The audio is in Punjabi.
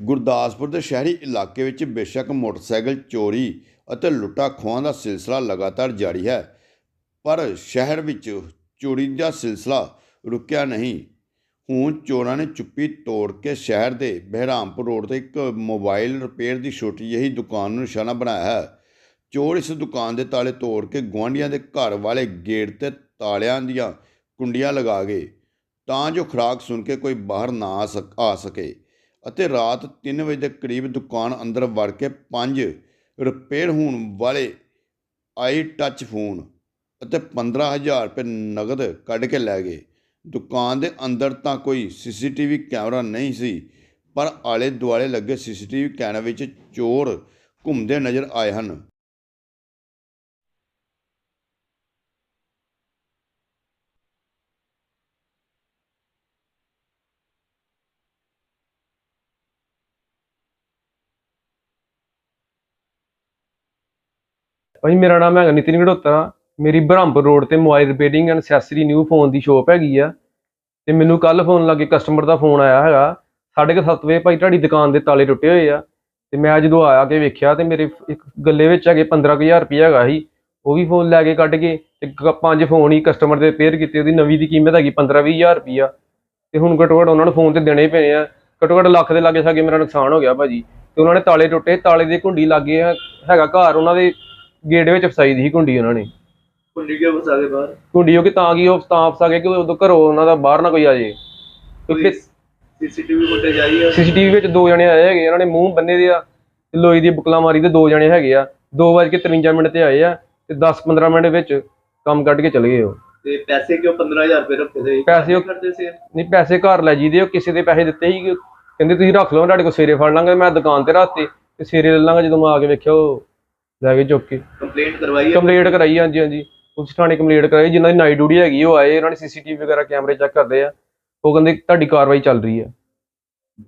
ਗੁਰਦਾਸਪੁਰ ਦੇ ਸ਼ਹਿਰੀ ਇਲਾਕੇ ਵਿੱਚ ਬੇਸ਼ੱਕ ਮੋਟਰਸਾਈਕਲ ਚੋਰੀ ਅਤੇ ਲੁੱਟਾ ਖੋਹਾਂ ਦਾ ਸਿਲਸਿਲਾ ਲਗਾਤਾਰ ਜਾਰੀ ਹੈ, ਪਰ ਸ਼ਹਿਰ ਵਿੱਚ ਚੋਰੀ ਦਾ ਸਿਲਸਿਲਾ ਰੁਕਿਆ ਨਹੀਂ। ਹੁਣ ਚੋਰਾਂ ਨੇ ਚੁੱਪੀ ਤੋੜ ਕੇ ਸ਼ਹਿਰ ਦੇ ਬਹਿਰਾਮਪੁਰ ਰੋਡ ਤੇ ਇੱਕ ਮੋਬਾਈਲ ਰਿਪੇਅਰ ਦੀ ਛੋਟੀ ਜਿਹੀ ਦੁਕਾਨ ਨੂੰ ਨਿਸ਼ਾਨਾ ਬਣਾਇਆ ਹੈ। ਚੋਰ ਇਸ ਦੁਕਾਨ ਦੇ ਤਾਲੇ ਤੋੜ ਕੇ ਗੁਆਂਢੀਆਂ ਦੇ ਘਰ ਵਾਲੇ ਗੇਟ ਤੇ ਤਾਲਿਆਂ ਦੀਆਂ ਕੁੰਡੀਆਂ ਲਗਾ ਗਏ, ਤਾਂ ਜੋ ਖੁਰਾਕ ਸੁਣ ਕੇ ਕੋਈ ਬਾਹਰ ਨਾ ਆ ਸਕ, ਆ ਸਕੇ। ਅਤੇ ਰਾਤ 3 ਵਜੇ ਦੇ ਕਰੀਬ ਦੁਕਾਨ ਅੰਦਰ ਵੜ ਕੇ ਪੰਜ ਰਿਪੇਅਰ ਹੋਣ ਵਾਲੇ ਆਈ ਟੱਚ ਫੋਨ ਅਤੇ 15000 ਰੁਪਏ ਨਗਦ ਕੱਢ ਕੇ ਲੈ ਗਏ। ਦੁਕਾਨ ਦੇ ਅੰਦਰ ਤਾਂ ਕੋਈ ਸੀਸੀਟੀਵੀ ਕੈਮਰਾ ਨਹੀਂ ਸੀ, ਪਰ ਆਲੇ ਦੁਆਲੇ ਲੱਗੇ ਸੀਸੀਟੀਵੀ ਕੈਮਰੇ ਵਿੱਚ ਚੋਰ ਘੁੰਮਦੇ ਨਜ਼ਰ ਆਏ ਹਨ। ਭਾਈ ਮੇਰਾ ਨਾਮ ਹੈਗਾ ਨਿਤਿਨ ਘੜੋਤਰਾ। ਮੇਰੀ ਬ੍ਰਹਮਪੁਰ ਰੋਡ ਤੇ mobile repairing and accessory new phone the shop ਹੈਗੀ ਆ। ਤੇ ਮੈਨੂੰ ਕੱਲ ਫੋਨ ਲੱਗੇ ਕਸਟਮਰ ਦਾ ਫੋਨ ਆਇਆ ਹੈਗਾ। ਸਾਢੇ ਕੁ ਸੱਤ ਵਜੇ ਭਾਈ ਤੁਹਾਡੀ ਦੁਕਾਨ ਦੇ ਤਾਲੇ ਟੁੱਟੇ ਹੋਏ ਆ। ਤੇ ਮੈਂ ਜਦੋਂ ਆਇਆ ਕੇ ਵੇਖਿਆ ਤੇ ਮੇਰੇ ਇੱਕ ਗੱਲੇ ਵਿੱਚ ਹੈਗੇ 15000 ਰੁਪਏ ਹੈਗਾ ਸੀ। ਉਹ ਵੀ ਫੋਨ ਲੈ ਕੇ ਕੱਢ ਕੇ ਤੇ ਪੰਜ ਫੋਨ ਹੀ ਕਸਟਮਰ ਦੇ ਰਿਪੇਅਰ ਕੀਤੇ। ਉਹਦੀ ਨਵੀਂ ਦੀ ਕੀਮਤ ਹੈਗੀ 15-20000 ਰੁਪਈਆ ਤੇ ਹੁਣ ਘੱਟੋ ਘੱਟ ਉਹਨਾਂ ਨੂੰ ਫੋਨ ਤੇ ਦੇਣੇ ਹੀ ਪਏ ਆ। ਘੱਟੋ ਘੱਟ ਲੱਖ ਦੇ ਲਾਗੇ ਸਾਗੇ ਮੇਰਾ ਨੁਕਸਾਨ ਹੋ ਗਿਆ ਭਾਜੀ। ਤੇ ਉਹਨਾਂ ਨੇ ਤਾਲੇ ਟੁੱਟੇ। ਤਾਲੇ ਦੀ ਘੁੰਡੀ ਲੱਗੇ ਹੈਗਾ ਘਰ। ਉਹਨਾਂ ਦੇ ਗੇਟ ਵਿੱਚ ਫਸਾਈ ਦੀ ਸੀ ਕੁੰਡੀ ਉਹਨਾਂ ਨੇ। ਕੁੰਡੀ ਕਿਉਂ ਫਸਾ ਦੇ ਬਾਹਰ? ਕੁੰਡੀ ਉਹ ਕਿ ਤਾਂ ਕਿ ਉਹ ਤਾਂ ਫਸਾ ਕੇ ਕਿ ਉਦੋਂ ਘਰੋਂ ਉਹਨਾਂ ਦਾ ਬਾਹਰ ਨਾ ਕੋਈ ਆ ਜੇ ਕਿਉਂਕਿ ਸੀਸੀਟੀਵੀ ਫੁਟੇਜ ਆਈ ਹੈ ਸੀਸੀਟੀਵੀ ਵਿੱਚ ਦੋ ਜਣੇ ਆਏ ਹੈਗੇ ਉਹਨਾਂ ਨੇ ਮੂੰਹ ਬੰਨੇ ਦੇ ਆ ਤੇ ਲੋਈ ਦੀ ਬੁਕਲਾ ਮਾਰੀ ਤੇ ਦੋ ਜਣੇ ਹੈਗੇ ਆ। 2:53 ਮਿੰਟ ਤੇ ਆਏ ਆ ਤੇ 10-15 ਮਿੰਟ ਵਿੱਚ ਕੰਮ ਕੱਢ ਕੇ ਚਲੇ ਗਏ ਉਹ। ਤੇ ਪੈਸੇ ਕਿਉਂ 15000 ਰੁਪਏ ਰੱਖੇ ਸੀ? ਪੈਸੇ ਉਹ- ਕਰਦੇ ਸੀ? ਨਹੀਂ ਪੈਸੇ ਘਰ ਲੈ ਜੀਦੇ ਉਹ ਕਿਸੇ ਦੇ ਪੈਸੇ ਦਿੱਤੇ ਸੀ ਕਹਿੰਦੇ ਤੁਸੀਂ ਰੱਖ ਲਓ ਤੁਹਾਡੇ ਕੋਲ ਸਵੇਰੇ ਫੜ ਲਾਂਗੇ ਮੈਂ ਦੁਕਾਨ ਤੇ ਰੱਖਤੇ ਤੇ ਸਵੇਰੇ ਲੈ ਲਾਂਗਾ ਜਦੋਂ ਮੈਂ ਆ ਕੇ ਵੇਖਿਆ ਉਹ। ਲੈ ਕੇ ਚੁੱਕ ਕੇ। ਕੰਪਲੇਂਟ ਕਰਵਾਈ ਹੈ? ਕੰਪਲੀਟ ਕਰਾਈ ਹਾਂਜੀ ਹਾਂਜੀ। ਉਸ ਥਾਣੇ ਕੰਪਲੀਟ ਕਰਾਈ ਜਿਨ੍ਹਾਂ ਦੀ ਨਾਈਟ ਡਿਊਟੀ ਹੈਗੀ ਉਹ ਆਏ ਉਹਨਾਂ ਨੇ ਸੀਸੀਟੀਵੀ ਵਗੈਰਾ ਕੈਮਰੇ ਚੈੱਕ ਕਰਦੇ ਆ। ਉਹ ਕਹਿੰਦੇ ਤੁਹਾਡੀ ਕਾਰਵਾਈ ਚੱਲ ਰਹੀ ਹੈ।